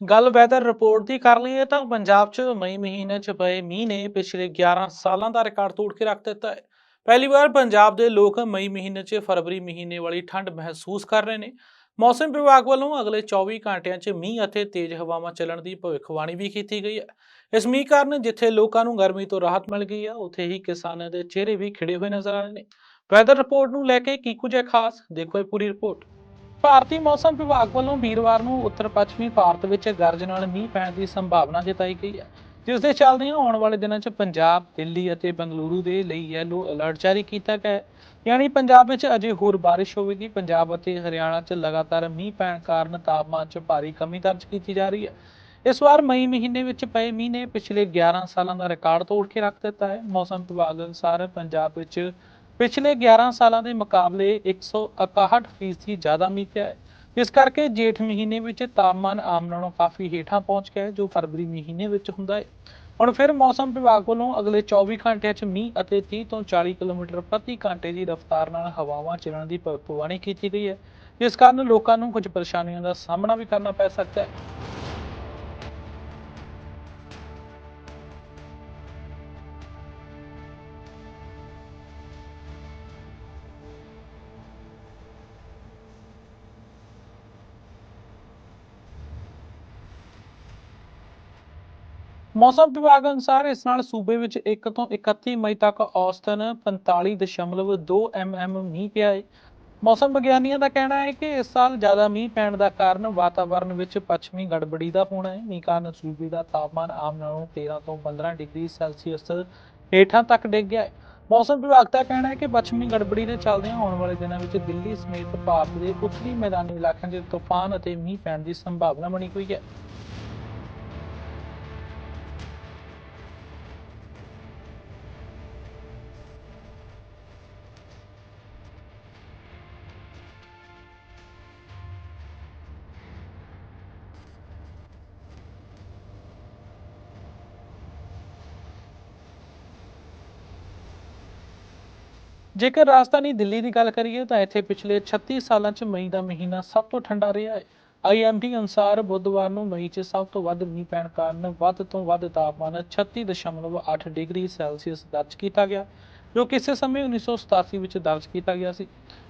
ਗੱਲ weather report ਦੀ ਕਰ ਲਈਏ ਤਾਂ ਪੰਜਾਬ 'ਚ ਮਈ ਮਹੀਨੇ 'ਚ ਪਏ ਮੀਂਹ ਨੇ ਪਿਛਲੇ 11 ਸਾਲਾਂ ਦਾ ਰਿਕਾਰਡ ਤੋੜ ਕੇ ਰੱਖ ਦਿੱਤਾ ਹੈ। ਪਹਿਲੀ ਵਾਰ ਪੰਜਾਬ ਦੇ ਲੋਕ ਮਈ ਮਹੀਨੇ 'ਚ ਫਰਵਰੀ ਮਹੀਨੇ ਵਾਲੀ ਠੰਡ ਮਹਿਸੂਸ ਕਰ ਰਹੇ ਨੇ। ਮੌਸਮ ਵਿਭਾਗ ਵੱਲੋਂ ਅਗਲੇ 24 ਘੰਟਿਆਂ 'ਚ ਮੀਂਹ ਅਤੇ ਤੇਜ਼ ਹਵਾਵਾਂ ਚੱਲਣ ਦੀ ਭਵਿੱਖਬਾਣੀ ਵੀ ਕੀਤੀ ਗਈ ਹੈ। ਇਸ ਮੀਂਹ ਕਾਰਨ ਜਿੱਥੇ ਲੋਕਾਂ ਨੂੰ ਗਰਮੀ ਤੋਂ ਰਾਹਤ ਮਿਲ ਗਈ ਹੈ, ਉੱਥੇ ਹੀ ਕਿਸਾਨਾਂ ਦੇ ਚਿਹਰੇ ਵੀ ਖਿੜੇ ਹੋਏ ਨਜ਼ਰ ਆ ਰਹੇ ਨੇ। ਵੈਦਰ ਰਿਪੋਰਟ ਨੂੰ ਲੈ ਕੇ ਕੀ ਕੁਝ ਹੈ ਖਾਸ, ਦੇਖੋ ਇਹ ਪੂਰੀ ਰਿਪੋਰਟ ਭਾਰਤੀ ਮੌਸਮ ਵਿਭਾਗ ਵੱਲੋਂ ਵੀਰਵਾਰ ਨੂੰ ਉੱਤਰ ਪੱਛਮੀ ਭਾਰਤ ਵਿੱਚ ਗਰਜ ਨਾਲ ਮੀਂਹ ਪੈਣ ਦੀ ਸੰਭਾਵਨਾ ਜਤਾਈ ਗਈ ਹੈ ਜਿਸ ਦੇ ਚੱਲਦਿਆਂ ਆਉਣ ਵਾਲੇ ਦਿਨਾਂ 'ਚ ਪੰਜਾਬ, ਦਿੱਲੀ ਅਤੇ ਬੰਗਲੁਰੂ ਦੇ ਲਈ ਯੈਲੋ ਅਲਰਟ ਜਾਰੀ ਕੀਤਾ ਗਿਆ ਹੈ। ਯਾਨੀ ਪੰਜਾਬ ਵਿੱਚ ਅਜੇ ਹੋਰ ਬਾਰਿਸ਼ ਹੋਵੇਗੀ। ਪੰਜਾਬ ਅਤੇ ਹਰਿਆਣਾ 'ਚ ਲਗਾਤਾਰ ਮੀਂਹ ਪੈਣ ਕਾਰਨ ਤਾਪਮਾਨ 'ਚ ਭਾਰੀ ਕਮੀ ਦਰਜ ਕੀਤੀ ਜਾ ਰਹੀ ਹੈ। ਇਸ ਵਾਰ ਮਈ ਮਹੀਨੇ ਵਿੱਚ ਪਏ ਮੀਂਹ ਨੇ ਪਿਛਲੇ 11 ਸਾਲਾਂ ਦਾ ਰਿਕਾਰਡ ਤੋੜ ਕੇ ਰੱਖ ਦਿੱਤਾ ਹੈ। ਮੌਸਮ ਵਿਭਾਗ ਅਨੁਸਾਰ ਪੰਜਾਬ ਵਿੱਚ ਪਿਛਲੇ 11 ਸਾਲਾਂ ਦੇ ਮੁਕਾਬਲੇ 161 ਫੀਸਦੀ ਜ਼ਿਆਦਾ ਮੀਂਹ ਪਿਆ ਹੈ। ਇਸ ਕਰਕੇ ਜੇਠ ਮਹੀਨੇ ਵਿੱਚ ਤਾਪਮਾਨ ਆਮ ਨਾਲੋਂ ਕਾਫੀ ਹੇਠਾਂ ਪਹੁੰਚ ਗਿਆ ਹੈ, ਜੋ ਫਰਵਰੀ ਮਹੀਨੇ ਵਿੱਚ ਹੁੰਦਾ ਹੈ। ਹੁਣ ਫਿਰ ਮੌਸਮ ਵਿਭਾਗ ਵੱਲੋਂ ਅਗਲੇ 24 ਘੰਟਿਆਂ 'ਚ ਮੀਂਹ ਅਤੇ 30 ਤੋਂ 40 ਕਿਲੋਮੀਟਰ ਪ੍ਰਤੀ ਘੰਟੇ ਦੀ ਰਫ਼ਤਾਰ ਨਾਲ ਹਵਾਵਾਂ ਚੱਲਣ ਦੀ ਭਵਿੱਖਬਾਣੀ ਕੀਤੀ ਗਈ ਹੈ। ਜਿਸ ਕਾਰਨ ਲੋਕਾਂ ਨੂੰ ਕੁਝ ਪਰੇਸ਼ਾਨੀਆਂ ਦਾ ਸਾਹਮਣਾ ਵੀ ਕਰਨਾ ਪੈ ਸਕਦਾ ਹੈ। ਮੌਸਮ ਵਿਭਾਗ ਅਨੁਸਾਰ ਇਸ ਨਾਲ ਸੂਬੇ ਵਿੱਚ 1 ਤੋਂ 31 ਮਈ ਤੱਕ ਔਸਤਨ 45.2 mm ਮੀਂਹ ਪਿਆ ਹੈ ਮੌਸਮ ਵਿਗਿਆਨੀਆਂ ਦਾ ਕਹਿਣਾ ਹੈ ਕਿ ਇਸ ਸਾਲ ਜ਼ਿਆਦਾ ਮੀਂਹ ਪੈਣ ਦਾ ਕਾਰਨ ਵਾਤਾਵਰਣ ਵਿੱਚ ਪੱਛਮੀ ਗੜਬੜੀ ਦਾ ਹੋਣਾ ਹੈ। ਮੀਂਹ ਕਾਰਨ ਸੂਬੇ ਦਾ ਤਾਪਮਾਨ ਆਮ ਨਾਲੋਂ 13 ਤੋਂ 15 ਡਿਗਰੀ ਸੈਲਸੀਅਸ ਹੇਠਾਂ ਤੱਕ ਡਿੱਗ ਗਿਆ ਹੈ। ਮੌਸਮ ਵਿਭਾਗ ਦਾ ਕਹਿਣਾ ਹੈ ਕਿ ਪੱਛਮੀ ਗੜਬੜੀ ਦੇ ਚੱਲਦਿਆਂ ਆਉਣ ਵਾਲੇ ਦਿਨਾਂ ਵਿੱਚ ਦਿੱਲੀ ਸਮੇਤ ਭਾਰਤ ਦੇ ਉੱਤਰੀ ਮੈਦਾਨੀ ਇਲਾਕਿਆਂ 'ਚ ਤੂਫਾਨ ਅਤੇ ਮੀਂਹ ਪੈਣ ਦੀ ਸੰਭਾਵਨਾ ਬਣੀ ਹੋਈ ਹੈ। ਜੇਕਰ ਰਾਜਧਾਨੀ ਦਿੱਲੀ ਦੀ ਗੱਲ ਕਰੀਏ ਤਾਂ ਇੱਥੇ ਪਿਛਲੇ 36 ਸਾਲਾਂ 'ਚ ਮਈ ਦਾ ਮਹੀਨਾ ਸਭ ਤੋਂ ਠੰਡਾ ਰਿਹਾ ਹੈ। ਆਈਐਮਡੀ ਅਨੁਸਾਰ ਬੁੱਧਵਾਰ ਨੂੰ ਮਈ 'ਚ ਸਭ ਤੋਂ ਵੱਧ ਮੀਂਹ ਪੈਣ ਕਾਰਨ ਵੱਧ ਤੋਂ ਵੱਧ ਤਾਪਮਾਨ 36.8 ਡਿਗਰੀ ਸੈਲਸੀਅਸ ਦਰਜ ਕੀਤਾ ਗਿਆ, ਜੋ ਕਿਸੇ ਸਮੇਂ 1987 ਵਿੱਚ ਦਰਜ ਕੀਤਾ ਗਿਆ ਸੀ।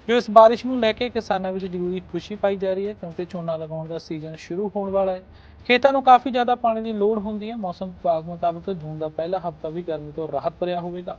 ਜੋ ਇਸ ਬਾਰਿਸ਼ ਨੂੰ ਲੈ ਕੇ ਕਿਸਾਨਾਂ ਵਿੱਚ ਜ਼ਰੂਰੀ ਖੁਸ਼ੀ ਪਾਈ ਜਾ ਰਹੀ ਹੈ, ਕਿਉਂਕਿ ਝੋਨਾ ਲਗਾਉਣ ਦਾ ਸੀਜ਼ਨ ਸ਼ੁਰੂ ਹੋਣ ਵਾਲਾ ਹੈ। ਖੇਤਾਂ ਨੂੰ ਕਾਫੀ ਜ਼ਿਆਦਾ ਪਾਣੀ ਦੀ ਲੋੜ ਹੁੰਦੀ ਹੈ। ਮੌਸਮ ਵਿਭਾਗ ਮੁਤਾਬਕ ਜੂਨ ਦਾ ਪਹਿਲਾ ਹਫ਼ਤਾ ਵੀ ਗਰਮੀ ਤੋਂ ਰਾਹਤ ਭਰਿਆ ਹੋਵੇਗਾ।